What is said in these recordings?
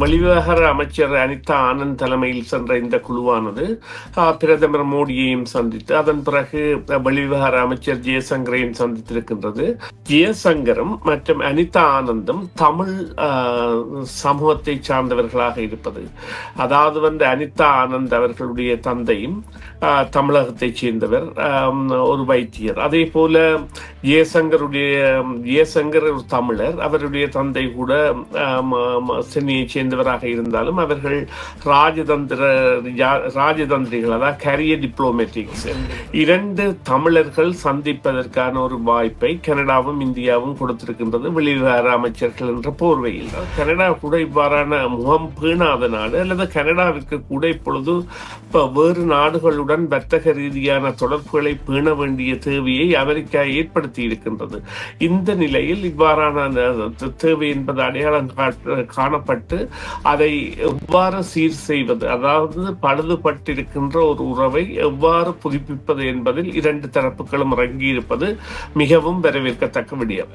வெளிவிவகார அமைச்சர் அனிதா ஆனந்த் தலைமையில் சென்ற இந்த குழுவானது பிரதமர் மோடியையும் சந்தித்து அதன் பிறகு வெளிவிவகார அமைச்சர் ஜெயசங்கரையும் சந்தித்திருக்கின்றது. ஜெயசங்கரும் மற்றும் அனிதா ஆனந்தும் தமிழ் சமூகத்தை சார்ந்தவர்களாக இருப்பது. அதாவது வந்து அனிதா ஆனந்த் அவர்களுடைய தந்தையும் ஆஹ், தமிழகத்தைச் சேர்ந்தவர் ஒரு வைத்தியர். அதே போல ஜெயசங்கருடைய ஜெயசங்கர் ஒரு தமிழர். அவருடைய தந்தை கூட சென்னையைச் சேர்ந்த சேர்ந்தவராக இருந்தாலும் அவர்கள் ராஜதந்திர யா- ராஜதந்திரிகள் அதாவது கரியர் டிப்ளோமேட்டிக்ஸ் இரண்டு தமிழர்கள் சந்திப்பதற்கான ஒரு வாய்ப்பை கனடாவும் இந்தியாவும் கொடுத்திருக்கின்றது வெளிவிவகார அமைச்சர்கள் என்ற போர்வையில். கனடா கூட இவ்வாறான முகம் பீணாத நாடு அல்லது கனடாவிற்கு கூட இப்பொழுது இப்போ வேறு நாடுகளுடன் வர்த்தக ரீதியான தொடர்புகளை பேண வேண்டிய தேவையை அமெரிக்கா ஏற்படுத்தி இருக்கின்றது. இந்த நிலையில் இவ்வாறான தேவை என்பது அடையாளம் காணப்பட்டு அதை எவ்வாறு சீர் செய்வது அதாவது பழுதுபட்டிருக்கின்ற ஒரு உறவை எவ்வாறு புதுப்பிப்பது என்பதில் இரண்டு தரப்புகளும் இறங்கியிருப்பது மிகவும் வரவேற்கத்தக்க விடயம்.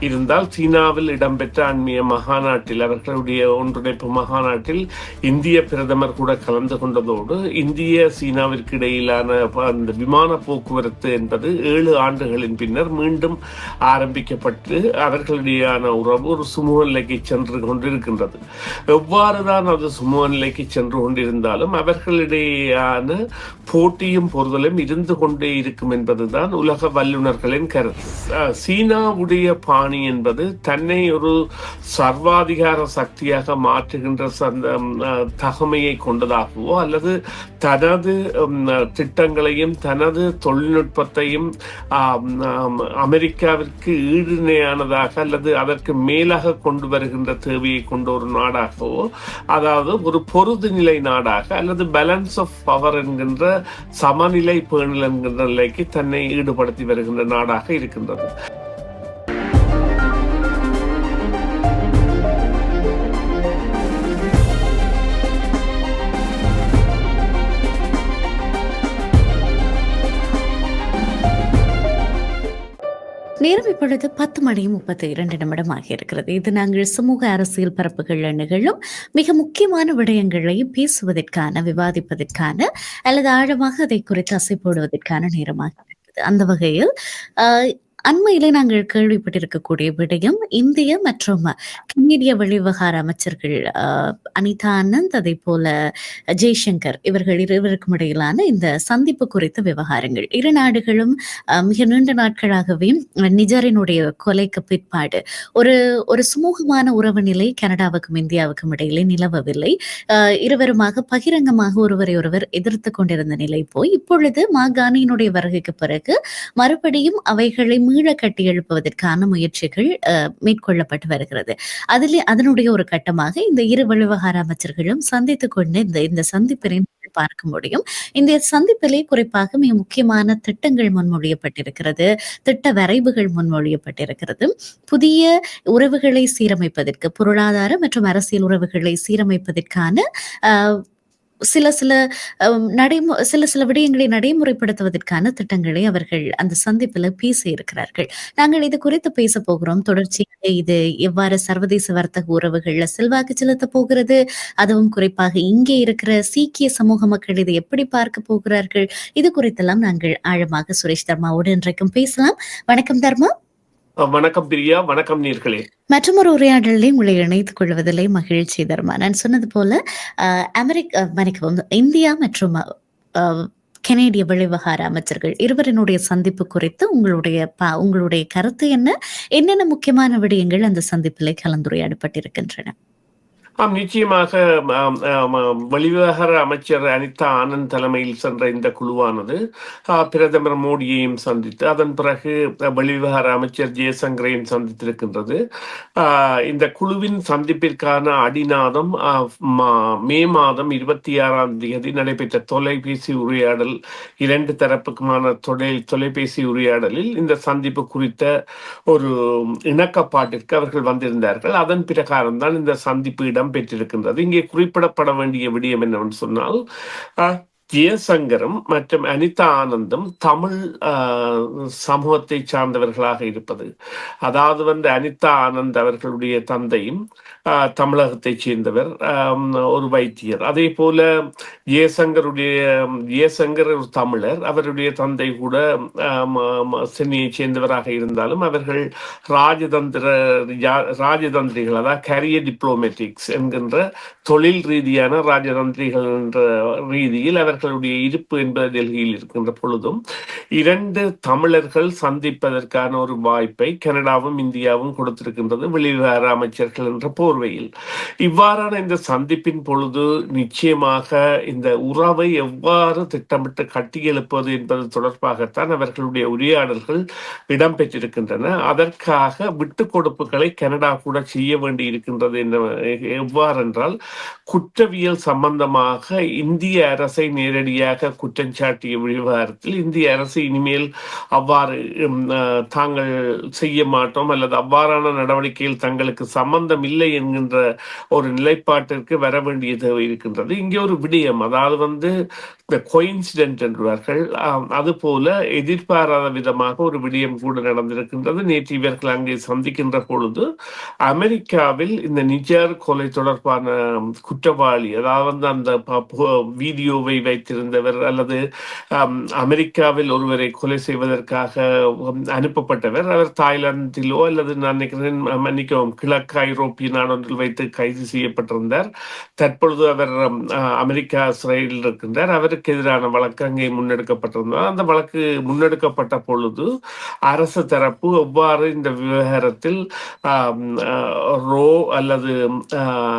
இருந்தால் சீனாவில் இடம்பெற்ற அண்மைய மகாநாட்டில் அவர்களுடைய ஒன்றிணைப்பு மகாநாட்டில் இந்திய பிரதமர் கூட கலந்து கொண்டதோடு இந்திய சீனாவிற்கு இடையிலான அந்த விமான போக்குவரத்து என்பது ஏழு ஆண்டுகளின் பின்னர் மீண்டும் ஆரம்பிக்கப்பட்டு அவர்களிடையான உறவு ஒரு சுமூக நிலைக்கு சென்று கொண்டிருக்கின்றது. எவ்வாறுதான் அது சுமூக நிலைக்கு சென்று கொண்டிருந்தாலும் அவர்களிடையேயான போட்டியும் பொறுதலும் இருந்து கொண்டே இருக்கும் என்பதுதான் உலக வல்லுநர்களின் கருத்து. சீனாவுடைய பாணி என்பது தன்னை ஒரு சர்வாதிகார சக்தியாக மாற்றுகின்ற சந்த தகமையை கொண்டதாகவோ அல்லது தனது திட்டங்களையும் தனது தொழில்நுட்பத்தையும் அமெரிக்காவிற்கு ஈடுணையானதாக அல்லது அதற்கு மேலாக கொண்டு வருகின்ற தேவையை கொண்ட ஒரு நாடாக நாடாகவோ அதாவது ஒரு பொருது நிலை நாடாக அல்லது பேலன்ஸ் ஆஃப் பவர் என்கின்ற சமநிலை பேணல் என்கின்ற நிலைக்கு தன்னை ஈடுபடுத்தி வருகின்ற நாடாக இருக்கின்றது. நேரம் இப்பொழுது பத்து மணி முப்பத்தி இரண்டு நிமிடமாக இருக்கிறது. இது நாங்கள் சமூக அரசியல் பரப்புகளில் நிகழும் மிக முக்கியமான விடயங்களை பேசுவதற்கான விவாதிப்பதற்கான அல்லது ஆழமாக அதை குறித்து அசை போடுவதற்கான நேரமாக இருக்கிறது. அந்த வகையில் ஆஹ், அண்மையிலே நாங்கள் கேள்விப்பட்டிருக்கக்கூடிய விடயம் இந்திய மற்றும் கனேடிய வெளிவிவகார அமைச்சர்கள் ஆஹ், அனிதா ஆனந்த் அதே போல ஜெய்சங்கர் இவர்கள் இருவருக்கும் இடையிலான இந்த சந்திப்பு குறித்த விவகாரங்கள். இரு நாடுகளும் மிக நீண்ட நாட்களாகவே நிஜரினுடைய கொலைக்கு பிற்பாடு ஒரு ஒரு சுமூகமான உறவு நிலை கனடாவுக்கும் இந்தியாவுக்கும் இடையிலே நிலவவில்லை. இருவருமாக பகிரங்கமாக ஒருவரை ஒருவர் எதிர்த்து கொண்டிருந்த நிலை போய் இப்பொழுது மாகாணியினுடைய வருகைக்கு பிறகு மறுபடியும் அவைகளை மீள கட்டி எழுப்புவதற்கான முயற்சிகள் அஹ், மேற்கொள்ளப்பட்டு வருகிறது. அதில் அதனுடைய ஒரு கட்டமாக இந்த இரு விவகார அமைச்சர்களும் சந்தித்துக் கொண்டு இந்த இந்த சந்திப்பினை பார்க்க முடியும். இந்த சந்திப்பிலே குறிப்பாக மிக முக்கியமான திட்டங்கள் முன்மொழியப்பட்டிருக்கிறது. திட்ட வரைவுகள் முன்மொழியப்பட்டிருக்கிறது. புதிய உறவுகளை சீரமைப்பதற்கு பொருளாதார மற்றும் அரசியல் உறவுகளை சீரமைப்பதற்கான ஆஹ், சில சில நடைமு சில சில விடயங்களை நடைமுறைப்படுத்துவதற்கான திட்டங்களை அவர்கள் அந்த சந்திப்பில் பேசி இருக்கிறார்கள் நாங்கள் இது குறித்து பேச போகிறோம். தொடர்ச்சியாக இது எவ்வாறு சர்வதேச வர்த்தக உறவுகள்ல செல்வாக்கு செலுத்த போகிறது அதுவும் குறிப்பாக இங்கே இருக்கிற சீக்கிய சமூக மக்கள் இதை எப்படி பார்க்க போகிறார்கள் இது குறித்தெல்லாம் நாங்கள் ஆழமாக சுரேஷ் தர்மாவோடு இன்றைக்கும் பேசலாம். வணக்கம் தர்மா. வணக்கம் பிரியா வணக்கம் நீர்களே. மற்றும் ஒரு உரையாடலில் உங்களை இணைத்துக் கொள்வதிலே மகிழ்ச்சி தர்மா? நான் சொன்னது போல அஹ், அமெரிக்க மன்னிக்கவும் இந்தியா மற்றும் கெனேடிய கனேடிய வெளிவகார அமைச்சர்கள் இருவரினுடைய சந்திப்பு குறித்து உங்களுடைய உங்களுடைய கருத்து என்ன? என்னென்ன முக்கியமான விடயங்கள் அந்த சந்திப்பிலே கலந்துரையாடப்பட்டிருக்கின்றன? ஆம் நிச்சயமாக வெளிவிவகார அமைச்சர் அனிதா ஆனந்த் தலைமையில் சென்ற இந்த குழுவானது பிரதமர் மோடியையும் சந்தித்து அதன் பிறகு வெளிவிவகார அமைச்சர் ஜெயசங்கரையும் சந்தித்திருக்கின்றது. இந்த குழுவின் சந்திப்பிற்கான அடிநாதம் மா- மே மாதம் இருபத்தி ஆறாம் தேதி நடைபெற்ற தொலைபேசி உரையாடல் இரண்டு தரப்புக்குமான தொலை தொலைபேசி உரையாடலில் இந்த சந்திப்பு குறித்த ஒரு இணக்கப்பாட்டிற்கு அவர்கள் வந்திருந்தார்கள். அதன் பிரகாரம் தான் இந்த சந்திப்பு இடம் இடம்பெற்றிருக்கின்றது. இங்கே குறிப்பிடப்பட வேண்டிய விடயம் என்னவென்று சொன்னால் ஜெயசங்கரும் மற்றும் அனிதா ஆனந்தும் தமிழ் ஆஹ், சமூகத்தை சார்ந்தவர்களாக இருப்பது. அதாவது வந்து அனிதா ஆனந்த் அவர்களுடைய தந்தையும் தமிழகத்தை சேர்ந்தவர் ஒரு வைத்தியர். அதே போல ஜெயசங்கருடைய ஜெயசங்கர் ஒரு தமிழர். அவருடைய தந்தை கூட சென்னையை சேர்ந்தவராக இருந்தாலும் அவர்கள் ராஜதந்திர யா- ராஜதந்திரிகள் அதாவது கரியர் டிப்ளோமேட்டிக்ஸ் என்கின்ற தொழில் ரீதியான ராஜதந்திரிகள் என்ற ரீதியில் அவர் தமிழர்களுடைய இருப்பு என்பது டெல்லியில் இருக்கின்ற பொழுதும் இரண்டு தமிழர்கள் சந்திப்பதற்கான ஒரு வாய்ப்பை கனடாவும் இந்தியாவும் கொடுத்திருக்கின்றது வெளிவிவகார அமைச்சர்கள் என்ற போர்வையில். இவ்வாறான இந்த சந்திப்பின் பொழுது நிச்சயமாக இந்த உறவை எவ்வாறு திட்டமிட்டு கட்டியெழுப்பது என்பது தொடர்பாகத்தான் அவர்களுடைய உரையாடல்கள் இடம்பெற்றிருக்கின்றன. அதற்காக விட்டு கொடுப்புகளை கனடா கூட செய்ய வேண்டி இருக்கின்றது என்ன எவ்வாறென்றால் குற்றவியல் சம்பந்தமாக இந்திய அரசை நேரடியாக குற்றஞ்சாட்டிய விவகாரத்தில் இந்திய அரசு இனிமேல் அவ்வாறு அஹ், தாங்கள் செய்ய மாட்டோம் அல்லது அவ்வாறான நடவடிக்கையில் தங்களுக்கு சம்பந்தம் இல்லை என்கின்ற ஒரு நிலைப்பாட்டிற்கு வர வேண்டிய தேவை இருக்கின்றது. இங்கே ஒரு விடயம். அதாவது வந்து இந்த கோயின்சிடென்ட் என்பார்கள் அதுபோல எதிர்பாராத விதமாக ஒரு விடயம் கூட நடந்திருக்கின்றது. நேற்று இவர்கள் அங்கே சந்திக்கின்ற பொழுது அமெரிக்காவில் இந்த நிஜர் கொலை தொடர்பான குற்றவாளி அதாவது வந்து அந்த வீடியோவை வைத்திருந்தவர் அல்லது அமெரிக்காவில் ஒருவரை கொலை செய்வதற்காக அனுப்பப்பட்டவர் அவர் தாய்லாந்திலோ அல்லது நான் நினைக்கிறேன் மன்னிக்கவும் கிழக்கு ஐரோப்பிய நாடொன்றில் வைத்து கைது செய்யப்பட்டிருந்தார். தற்பொழுது அவர் அஹ், அமெரிக்கா சிறையில் இருக்கின்றார். அவருக்கு எதிரான வழக்கு அங்கே முன்னெடுக்கப்பட்டிருந்தார் அந்த வழக்கு முன்னெடுக்கப்பட்ட பொழுது அரசு தரப்பு எவ்வாறு இந்த விவகாரத்தில் ரோ அல்லது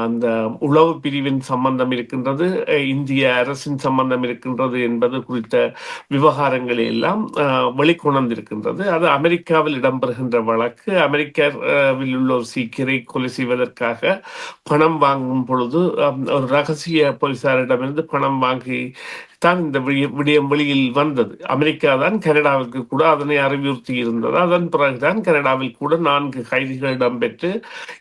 அந்த உளவு பிரிவின் சம்பந்தம் இருக்கின்றது இந்திய அரசின் சம்பந்தம் இருக்கின்றது என்பது குறித்த விவகாரங்களை எல்லாம் அஹ், வெளிக்கொணர்ந்திருக்கின்றது. அது அமெரிக்காவில் இடம்பெறுகின்ற வழக்கு. அமெரிக்காவில் உள்ள ஒரு சீக்கிரை கொலை செய்வதற்காக பணம் வாங்கும் பொழுது ஒரு ரகசிய போலீசாரிடமிருந்து பணம் வாங்கி தான் இந்த விடிய விடயம் வெளியில் வந்தது. அமெரிக்கா தான் கனடாவிற்கு கூட அதனை அறிவுறுத்தி இருந்தது. அதன் பிறகுதான் கனடாவில் கூட நான்கு கைதிகள் இடம்பெற்று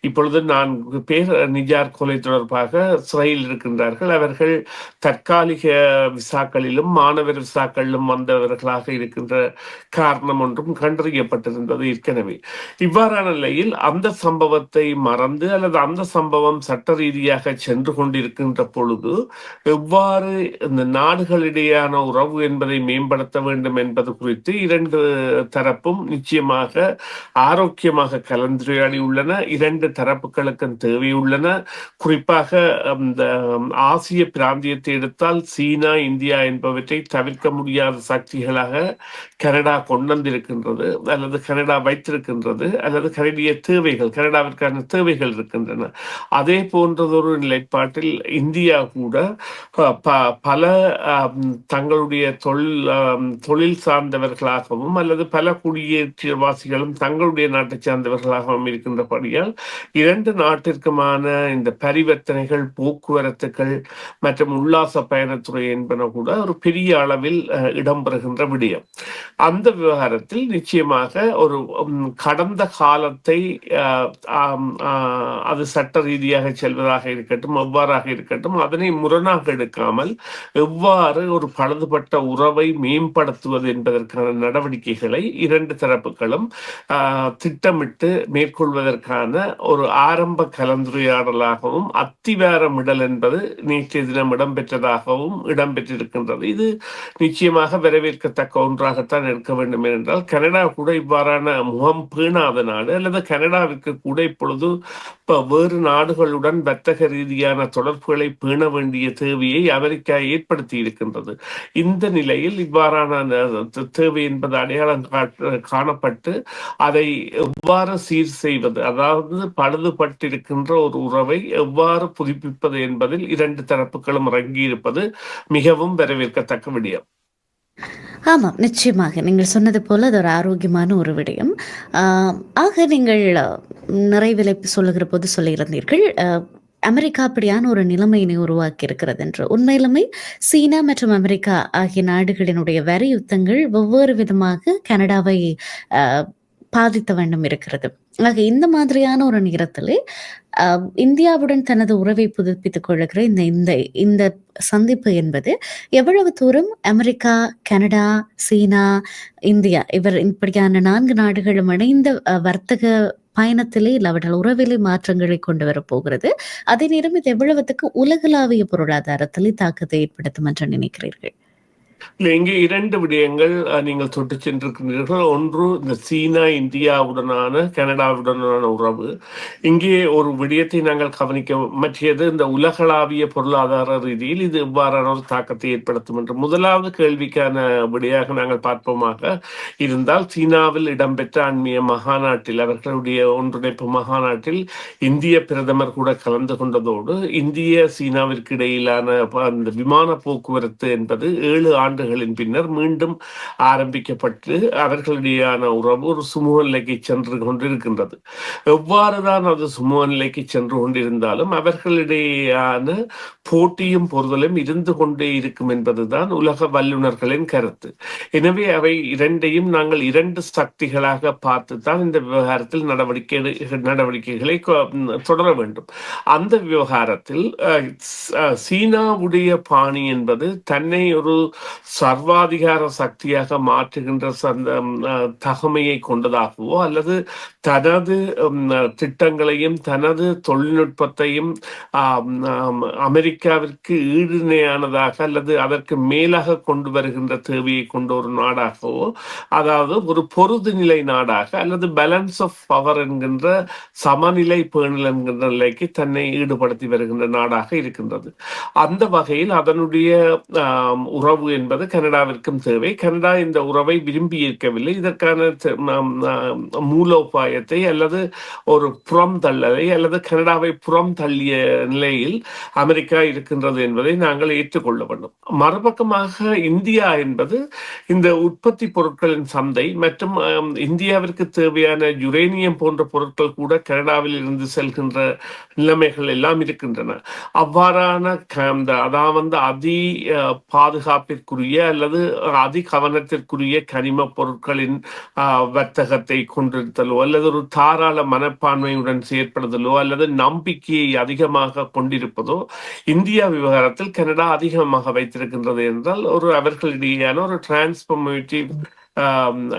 இப்பொழுது நான்கு பேர் நிஜார் கொலை தொடர்பாக சிறையில் இருக்கின்றார்கள். அவர்கள் தற்காலிக விசாக்களிலும் மாணவர் விசாக்களிலும் வந்தவர்களாக இருக்கின்ற காரணம் ஒன்றும் கண்டறியப்பட்டிருந்தது ஏற்கனவே. இவ்வாறான நிலையில் அந்த சம்பவத்தை மறந்து அல்லது அந்த சம்பவம் சட்ட ரீதியாக சென்று கொண்டிருக்கின்ற பொழுது எவ்வாறு இந்த நாடு நாடுகளிடையான உறவு என்பதை மேம்படுத்த வேண்டும் என்பது குறித்து இரண்டு தரப்பும் நிச்சயமாக ஆரோக்கியமாக கலந்துரையாடி உள்ளன. இரண்டு தரப்புகளுக்கும் தேவை உள்ளன. குறிப்பாக அந்த ஆசிய பிராந்தியத்தை எடுத்தால் சீனா இந்தியா என்பவற்றை தவிர்க்க முடியாத சக்திகளாக கனடா கொண்டு வந்திருக்கின்றது அல்லது கனடா வைத்திருக்கின்றது அல்லது கனடிய தேவைகள் கனடாவிற்கான தேவைகள் இருக்கின்றன. அதே போன்றதொரு நிலைப்பாட்டில் இந்தியா கூட ப- பல தங்களுடைய தொழில் தொழில் சார்ந்தவர்களாகவும் அல்லது பல குடியேற்றவாசிகளும் தங்களுடைய நாட்டை சார்ந்தவர்களாகவும் இருக்கின்றபடியால் இரண்டு நாட்டிற்குமான இந்த பரிவர்த்தனைகள் போக்குவரத்துகள் மற்றும் உல்லாச பயணத்துறை என்பன கூட ஒரு பெரிய அளவில் அஹ், இடம்பெறுகின்ற விடயம். அந்த விவகாரத்தில் நிச்சயமாக ஒரு உம், கடந்த காலத்தை ஆஹ், அது சட்ட ரீதியாக செல்வதாக இருக்கட்டும் எவ்வாறாக இருக்கட்டும் அதனை முரணாக எடுக்காமல் எவ்வாறு ஒரு பழுதுபட்ட உறவை மேம்படுத்துவது என்பதற்கான நடவடிக்கைகளை இரண்டு தரப்புகளும் ஆஹ், திட்டமிட்டு மேற்கொள்வதற்கான ஒரு ஆரம்ப கலந்துரையாடலாகவும் அத்திவாரமிடல் என்பது நேற்றைய தினம் இடம்பெற்றதாகவும் இடம்பெற்றிருக்கின்றது. இது நிச்சயமாக வரவேற்கத்தக்க ஒன்றாகத்தான் இருக்க வேண்டும் என்றால் கனடா கூட இவ்வாறான முகம் பேணாத நாடு அல்லது கனடாவிற்கு கூட இப்பொழுது இப்போ வேறு நாடுகளுடன் வர்த்தக ரீதியான தொடர்புகளை பேண வேண்டிய தேவையை அமெரிக்கா ஏற்படுத்தி இருக்கின்றது இந்த நிலையில் இவ்வாறான தேவை என்பது அடையாளம் காணப்பட்டு அதை எவ்வாறு சீர் செய்வது அதாவது பழுதுபட்டிருக்கின்ற ஒரு உறவை எவ்வாறு புதுப்பிப்பது என்பதில் இரண்டு தரப்புகளும் இறங்கியிருப்பது மிகவும் வரவேற்கத்தக்க விடயம். ஆமாம் நிச்சயமாக. நீங்கள் சொன்னது போல அது ஒரு ஆரோக்கியமான ஒரு விடயம். ஆக நீங்கள் அஹ், நிறைவிலை சொல்லுகிற போது சொல்லியிருந்தீர்கள். அமெரிக்கா அப்படியான ஒரு நிலைமையினை உருவாக்கி இருக்கிறது என்று உண்மையிலுமே சீனா மற்றும் அமெரிக்கா ஆகிய நாடுகளினுடைய வரி யுத்தங்கள் ஒவ்வொரு விதமாக கனடாவை பாதித்த வண்ணம் இருக்கிறது. ஆக இந்த மாதிரியான ஒரு நேரத்திலே இந்தியாவுடன் தனது உறவை புதுப்பித்துக் கொள்ளுகிற இந்த இந்த இந்த சந்திப்பு என்பது எவ்வளவு தூரம் அமெரிக்கா, கனடா, சீனா, இந்தியா இவர் இப்படியான நான்கு நாடுகளும் இணைந்த வர்த்தக பயணத்திலே இல்ல அவர்கள் உறவிலே மாற்றங்களை கொண்டு வரப்போகிறது. அதே நேரம் இது எவ்வளவுத்துக்கு உலகளாவிய பொருளாதாரத்திலே தாக்கத்தை ஏற்படுத்தும் என்று நினைக்கிறீர்கள்? இல்ல இங்கே இரண்டு விடயங்கள் நீங்கள் தொட்டு சென்றிருக்கிறீர்கள். ஒன்று இந்த சீனா, இந்தியாவுடனான, கனடாவுடனான உறவு. இங்கே ஒரு விடயத்தை நாங்கள் கவனிக்க மற்றது இந்த உலகளாவிய பொருளாதார ரீதியில் இது எவ்வாறான ஒரு தாக்கத்தை ஏற்படுத்தும் என்று. முதலாவது கேள்விக்கான விடையாக நாங்கள் பார்ப்போமாக இருந்தால், சீனாவில் இடம்பெற்ற அண்மைய மகாநாட்டில் அவர்களுடைய ஒன்றிணைப்பு மகாநாட்டில் இந்திய பிரதமர் கூட கலந்து கொண்டதோடு, இந்திய, சீனாவிற்கு இடையிலான அந்த விமான போக்குவரத்து என்பது ஏழு ஆண்டுகளின் பின்னர் மீண்டும் ஆரம்பிக்கப்பட்டு, அவர்களிடையான உறவு ஒரு சுமூக நிலைக்கு சென்று கொண்டிருக்கின்றது. எவ்வாறுதான் அது சுமூக நிலைக்கு சென்று கொண்டிருந்தாலும், அவர்களிடையான போட்டியும் பொறுதலும் இருந்து கொண்டே இருக்கும் என்பதுதான் உலக வல்லுநர்களின் கருத்து. எனவே அவை இரண்டையும் நாங்கள் இரண்டு சக்திகளாக பார்த்து தான் இந்த விவகாரத்தில் நடவடிக்கை நடவடிக்கைகளை தொடர வேண்டும். அந்த விவகாரத்தில் சீனாவுடைய பாணி என்பது தன்னை ஒரு சர்வாதிகார சக்தியாக மாற்றுகின்ற சந்த தகமையை கொண்டதாகவோ, அல்லது தனது திட்டங்களையும், தனது தொழில்நுட்பத்தையும் அமெரிக்காவிற்கு ஈடுணையானதாக அல்லது அதற்கு மேலாக கொண்டு வருகின்ற தேவையை கொண்ட ஒரு நாடாகவோ, அதாவது ஒரு பொருதுநிலை நாடாக அல்லது பேலன்ஸ் ஆஃப் பவர் என்கின்ற சமநிலை பேணல் என்கின்ற நிலைக்கு தன்னை ஈடுபடுத்தி வருகின்ற நாடாக இருக்கின்றது. அந்த வகையில் அதனுடைய உறவு உறவு என்பது கனடாவிற்கும் தேவை. கனடா இந்த உறவை விரும்பி இருக்கவில்லை. இதற்கான மூலோபாயத்தை அல்லது ஒரு புறம் தள்ளலை அல்லது கனடாவை புறம் தள்ளிய நிலையில் அமெரிக்கா இருக்கின்றது என்பதை நாங்கள் ஏற்றுக்கொள்ள வேண்டும். மறுபக்கமாக இந்தியா என்பது இந்த உற்பத்தி பொருட்களின் சந்தை மற்றும் இந்தியாவிற்கு தேவையான யுரேனியம் போன்ற பொருட்கள் கூட கனடாவில் இருந்து செல்கின்ற நிலைமைகள் எல்லாம் இருக்கின்றன. அவ்வாறான க அந்த அதாவது அதி பாதுகாப்பிற்கு கவனத்திற்குரிய அல்லது அதி கவனத்திற்குரிய கனிம பொருட்களின் வர்த்தகத்தை கொண்டிருத்தலோ, அல்லது ஒரு தாராள மனப்பான்மையுடன் செயற்படுதலோ, அல்லது நம்பிக்கையை அதிகமாக கொண்டிருப்பதோ, இந்தியா விவகாரத்தில் கனடா அதிகமாக வைத்திருக்கின்றது என்றால், ஒரு அவர்களிடையேயான ஒரு டிரான்ஸ்பர்மேட்டிவ்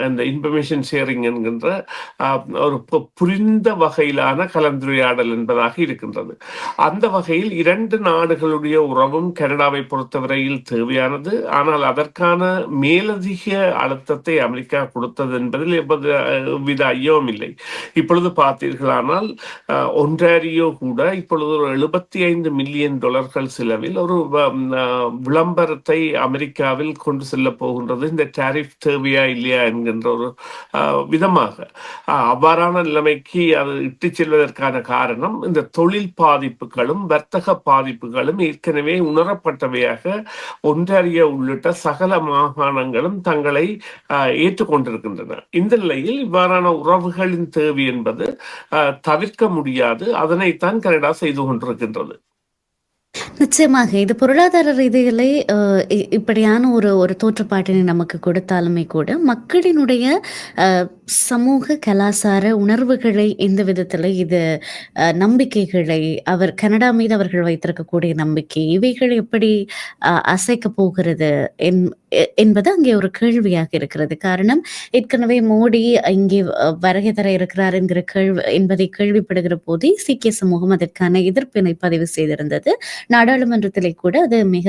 அந்த இன்ஃபர்மேஷன் ஷேரிங் என்கின்ற ஒரு பு புரிந்த வகையிலான கலந்துரையாடல் என்பதாக இருக்கின்றது. அந்த வகையில் இரண்டு நாடுகளுடைய உறவும் கனடாவை பொறுத்தவரையில் தேவையானது. ஆனால் அதற்கான மேலதிக அழுத்தத்தை அமெரிக்கா கொடுத்தது என்பதில் எவ்வித வித ஐயமும் இல்லை. இப்பொழுது பார்த்தீர்களானால், ஒன்றாரியோ கூட இப்பொழுது ஒரு $75,000,000 செலவில் ஒரு விளம்பரத்தை அமெரிக்காவில் கொண்டு செல்ல போகின்றது. இந்த டாரிஃப் தேவையா இல்லையா என்கின்ற ஒரு விதமாக. அவ்வாறான நிலைமைக்கு அது இட்டு செல்வதற்கான காரணம், இந்த தொழில் பாதிப்புகளும், வர்த்தக பாதிப்புகளும் ஏற்கனவே உணரப்பட்டவையாக ஒன்றிய உள்ளிட்ட சகல மாகாணங்களும் தங்களை ஏற்றுக்கொண்டிருக்கின்றன. இந்த நிலையில் இவ்வாறான உறவுகளின் தேவை என்பது தவிர்க்க முடியாது. அதனைத்தான் கனடா செய்து கொண்டிருக்கின்றது. நிச்சயமாக. இது பொருளாதார ரீதியிலே இப்படியான ஒரு ஒரு தோற்றப்பாட்டினை நமக்கு கொடுத்தாலுமே கூட, மக்களினுடைய சமூக, கலாச்சார உணர்வுகளை எந்த விதத்துல இது நம்பிக்கைகளை, அவர் கனடா மீது அவர்கள் வைத்திருக்கக்கூடிய நம்பிக்கை, இவைகள் எப்படி அசைக்க அசைக்கப் போகிறது என் என்பது அங்கே ஒரு கேள்வியாக இருக்கிறது. காரணம், ஏற்கனவே மோடி இங்கே வருகை தர இருக்கிறார் என்கிற கேள்வி என்பதை கேள்விப்படுகிற போதே, சீக்கிய சமூகம் அதற்கான எதிர்ப்பினை பதிவு செய்திருந்தது. நாடாளுமன்றத்திலே கூட அது மிக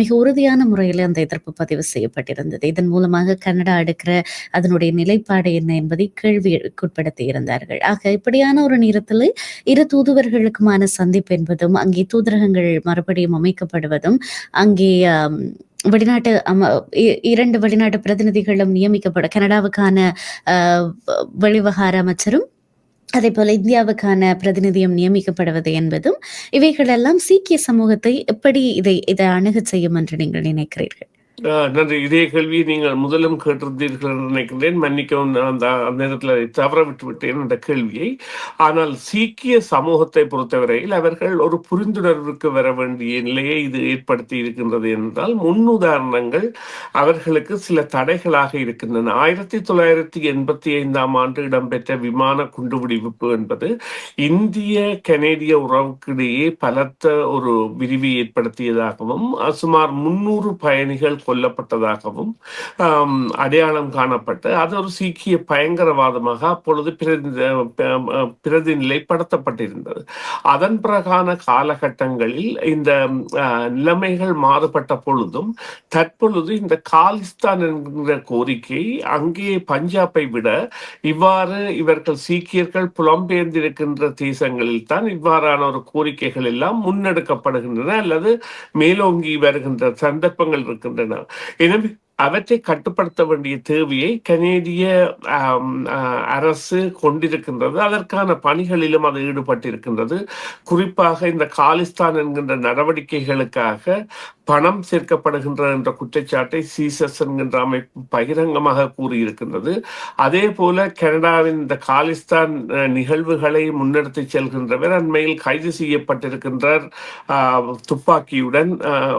மிக உறுதியான முறையில் அந்த எதிர்ப்பு பதிவு செய்யப்பட்டிருந்தது. இதன் மூலமாக கனடா எடுக்கிற அதனுடைய நிலைப்பாடு என்ன என்பதை கேள்விக்குட்படுத்தி இருந்தார்கள். ஆக இப்படியான ஒரு நேரத்தில் இரு தூதுவர்களுக்குமான சந்திப்பு என்பதும், அங்கே தூதரகங்கள் மறுபடியும் அமைக்கப்படுவதும், அங்கே வெளிநாட்டு அம இ 2 வெளிநாட்டு பிரதிநிதிகளும் நியமிக்கப்பட கனடாவுக்கான வெளிவகார அமைச்சரும், அதே போல இந்தியாவுக்கான பிரதிநிதியம் நியமிக்கப்படுவது என்பதும், இவைகளெல்லாம் சீக்கிய சமூகத்தை எப்படி இதை இதை அணுகச் செய்யும் என்று நீங்கள் நினைக்கிறீர்கள்? நன்றி. இதே கேள்வியை நீங்கள் முதலும் கேட்டிருந்தீர்கள் என்று நினைக்கிறேன். மன்னிக்கவும் நான் அந்த அந்த நேரத்தில் அதை தவற விட்டு விட்டேன் அந்த கேள்வியை. ஆனால் சீக்கிய சமூகத்தை பொறுத்தவரையில் அவர்கள் ஒரு புரிந்துணர்வுக்கு வர வேண்டிய நிலையை இது ஏற்படுத்தி இருக்கின்றது என்றால் முன்னுதாரணங்கள் அவர்களுக்கு சில தடைகளாக இருக்கின்றன. ஆயிரத்தி தொள்ளாயிரத்தி எண்பத்தி ஐந்தாம் ஆண்டு இடம்பெற்ற விமான குண்டுவெடிப்பு என்பது இந்திய கனேடிய உறவுக்கிடையே பலத்த ஒரு விரிவை ஏற்படுத்தியதாகவும் சுமார் முன்னூறு பயணிகள் கொல்லப்பட்டதாகவும் அடையாளம் காணப்பட்டு அது ஒரு சீக்கிய பயங்கரவாதமாக அப்பொழுது பிரதிநிலைப்படுத்தப்பட்டிருந்தது அதன் பிறகான காலகட்டங்களில் இந்த நிலைமைகள் மாறுபட்ட பொழுதும் தற்பொழுது இந்த காலிஸ்தான் என்கிற கோரிக்கை அங்கே பஞ்சாபை விட இவ்வாறு இவர்கள் சீக்கியர்கள் புலம்பெயர்ந்திருக்கின்ற தேசங்களில் தான் இவ்வாறான ஒரு கோரிக்கைகள் எல்லாம் முன்னெடுக்கப்படுகின்றன அல்லது மேலோங்கி வருகின்ற சந்தர்ப்பங்கள் இருக்கின்றன. எனவே அவற்றை கட்டுப்படுத்த வேண்டிய தேவையை கனேடிய அரசு கொண்டிருக்கின்றது. அதற்கான பணிகளிலும் அது ஈடுபட்டிருக்கின்றது. குறிப்பாக இந்த காலிஸ்தான் என்கின்ற நடவடிக்கைகளுக்காக பணம் சேர்க்கப்படுகின்ற என்ற குற்றச்சாட்டை சீசஸ் என்கின்ற அமைப்பு பகிரங்கமாக கூறியிருக்கின்றது. அதே போல கனடாவின் இந்த காலிஸ்தான் நிகழ்வுகளை முன்னெடுத்து செல்கின்றவர் அண்மையில் கைது செய்யப்பட்டிருக்கின்றார். ஆஹ், துப்பாக்கியுடன்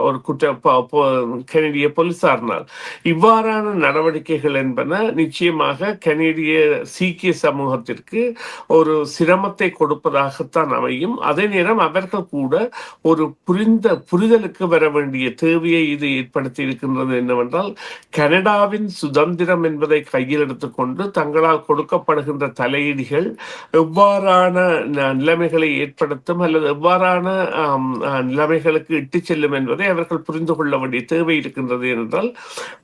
ஒரு குற்ற கெனடிய ப- கனடிய போலீசாரினால். இவ்வாறான நடவடிக்கைகள் என்பன நிச்சயமாக கனேடிய சீக்கிய சமூகத்திற்கு ஒரு சிரமத்தை கொடுப்பதாகத்தான் அமையும். அதே நேரம் அவர்கள் கூட ஒரு புரிந்த புரிதலுக்கு வர வேண்டிய தேவையை இது ஏற்படுத்தி இருக்கின்றது என்னவென்றால் கனடாவின் சுதந்திரம் என்பதை கையில் எடுத்துக்கொண்டு தங்களால் கொடுக்கப்படுகின்ற தலையீடுகள் எவ்வாறான நிலைமைகளை ஏற்படுத்தும் அல்லது எவ்வாறான நிலைமைகளுக்கு இட்டு செல்லும் என்பதை அவர்கள் புரிந்து கொள்ள வேண்டிய தேவை இருக்கின்றது என்றால்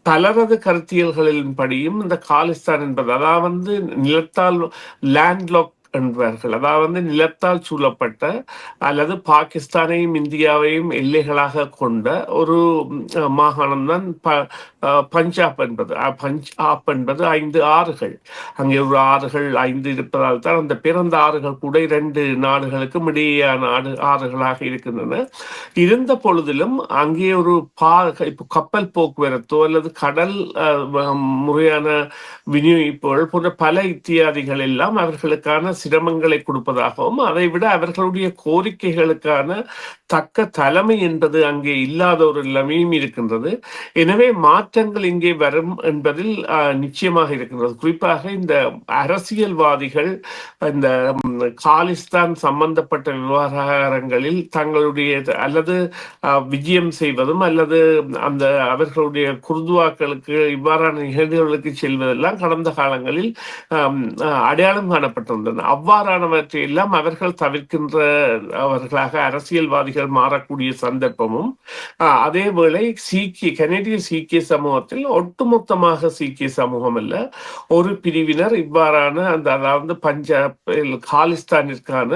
பலரது கருத்தியல்களின் படியும் இந்த காலிஸ்தான் என்பது அதாவது நிலத்தால் லேண்ட்லாக் என்பார்கள். அதாவது நிலத்தால் சூழப்பட்ட அல்லது பாகிஸ்தானையும் இந்தியாவையும் எல்லைகளாக கொண்ட ஒரு மாகாணம் தான் பஞ்சாப் என்பது. பஞ்சாப் என்பது ஐந்து ஆறுகள். அங்கே ஒரு ஆறுகள் ஐந்து இருப்பதால் தான் அந்த பிறந்த ஆறுகள் கூட இரண்டு நாடுகளுக்கும் இடையேயான ஆடு ஆறுகளாக இருக்கின்றன. இருந்த பொழுதிலும் அங்கே ஒரு பா இப்போ கப்பல் போக்குவரத்தோ அல்லது கடல் அஹ், முறையான விநியோகிப்புகள் போன்ற பல இத்தியாதிகள் எல்லாம் அவர்களுக்கான சிரமங்களை கொடுப்பதாகவும் அதை விட அவர்களுடைய கோரிக்கைகளுக்கான தக்க தலைமை என்பது அங்கே இல்லாத ஒரு நிலைமையும் இருக்கின்றது. எனவே மாற்றங்கள் இங்கே வரும் என்பதில் நிச்சயமாக இருக்கின்றது. குறிப்பாக இந்த அரசியல்வாதிகள் இந்த காலிஸ்தான் சம்பந்தப்பட்ட விவகாரங்களில் தங்களுடைய அல்லது விஜயம் செய்வதும் அல்லது அந்த அவர்களுடைய குருதுவாக்களுக்கு இவ்வாறான நிகழ்வுகளுக்கு செல்வதெல்லாம் கடந்த காலங்களில் அடையாளம் காணப்பட்டிருந்தன. அவ்வாறானவற்றை எல்லாம் அவர்கள் தவிர்க்கின்ற அவர்களாக அரசியல்வாதிகள் மாறக்கூடிய சந்தர்ப்பமும் அதே அதேவேளை சீக்கிய கனடிய சீக்கிய சமூகத்தில் ஒட்டுமொத்தமாக சீக்கிய சமூகம் அல்ல ஒரு பிரிவினர் இவ்வாறான அந்த அதாவது பஞ்சாப் காலிஸ்தானிற்கான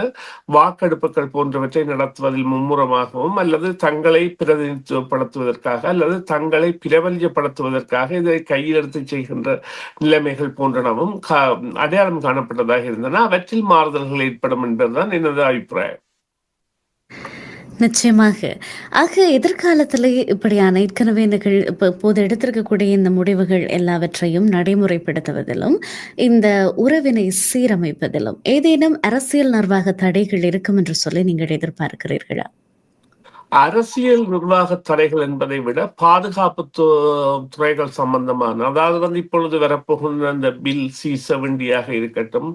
வாக்கெடுப்புகள் போன்றவற்றை நடத்துவதில் மும்முரமாகவும் அல்லது தங்களை பிரதிநிதித்துவப்படுத்துவதற்காக அல்லது தங்களை பிரபல்யப்படுத்துவதற்காக இதை கையில் எடுத்து செய்கின்ற நிலைமைகள் போன்றனவும் கா- அடையாளம் காணப்பட்டதாக இருந்தன. அவற்றில் மாறுதல்கள் ஏற்படும் என்பதுதான் எனது அபிப்பிராயம். நிச்சயமாக. ஆக எதிர்காலத்தில் இப்படியான ஏற்கனவே நிகழ் இப்போ இப்போது எடுத்திருக்கக்கூடிய இந்த முடிவுகள் எல்லாவற்றையும் நடைமுறைப்படுத்துவதிலும் இந்த உறவினை சீரமைப்பதிலும் ஏதேனும் அரசியல் நிர்வாக தடைகள் இருக்கும் என்று சொல்லி நீங்கள் எதிர்பார்க்கிறீர்களா? அரசியல் நிர்வாக தடைகள் என்பதை விட பாதுகாப்பு துறைகள் சம்பந்தமான அதாவது வந்து இப்பொழுது வரப்போகின்ற அந்த பில் சி செவன்டியாக இருக்கட்டும்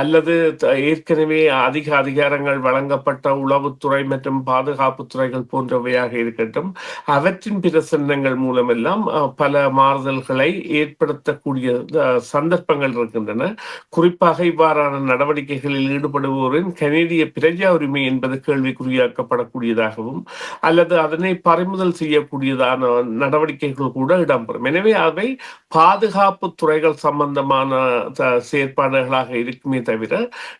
அல்லது ஏற்கனவே அதிக அதிகாரங்கள் வழங்கப்பட்ட உளவுத்துறை மற்றும் பாதுகாப்பு துறைகள் போன்றவையாக இருக்கட்டும் அவற்றின் பிரசன்னங்கள் மூலமெல்லாம் அஹ், பல மாறுதல்களை ஏற்படுத்தக்கூடிய சந்தர்ப்பங்கள் இருக்கின்றன. குறிப்பாக இவ்வாறான நடவடிக்கைகளில் ஈடுபடுவோரின் கனேடிய பிரஜா உரிமை என்பது கேள்விக்குறியாக்கப்படக்கூடியதாகவும் அல்லது அதனை பறிமுதல் செய்யக்கூடியதான நடவடிக்கைகள் கூட இடம்பெறும். எனவே அவை பாதுகாப்பு துறைகள் சம்பந்தமான செயற்பாடுகளாக இருக்குமே தவிர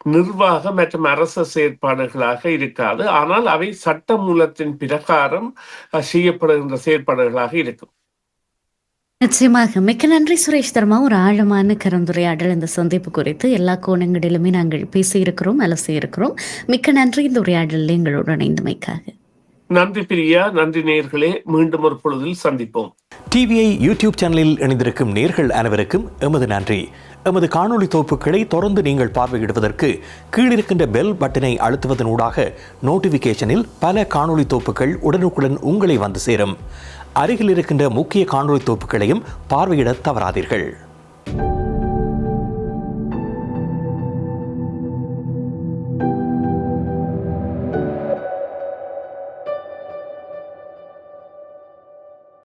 நிர்வாக மற்றும் அரச செயற்பாடுகளாக இருக்காது. ஆனால் அவை சட்ட மூலத்தின் பிரகாரம் அஹ், செய்யப்படுகின்ற செயற்பாடுகளாக இருக்கும். நிச்சயமாக. மிக்க நன்றி சுரேஷ் தர்மா. ஒரு ஆழமான கலந்துரையாடல் இந்த சந்திப்பு குறித்து எல்லா கோணங்களிலுமே நாங்கள் பேசியிருக்கிறோம் அலசியிருக்கிறோம். மிக்க நன்றி. இந்த உரையாடலில் எங்களோடு இணைந்தமைக்காக. நன்றி பிரியா நன்றி நேயர்களே மீண்டும் ஒரு பொழுதில் சந்திப்போம். டிவிஐ யூடியூப் சேனலில் இணைந்திருக்கும் நேர்கள் அனைவருக்கும் எமது நன்றி. எமது காணொலி தொகுப்புகளை தொடர்ந்து நீங்கள் பார்வையிடுவதற்கு கீழிருக்கின்ற பெல் பட்டனை அழுத்துவதனூடாக நோட்டிஃபிகேஷனில் பல காணொலி தொகுப்புகள் உடனுக்குடன் உங்களை வந்து சேரும். அருகில் இருக்கின்ற முக்கிய காணொலி தொகுப்புகளையும் பார்வையிட தவறாதீர்கள்.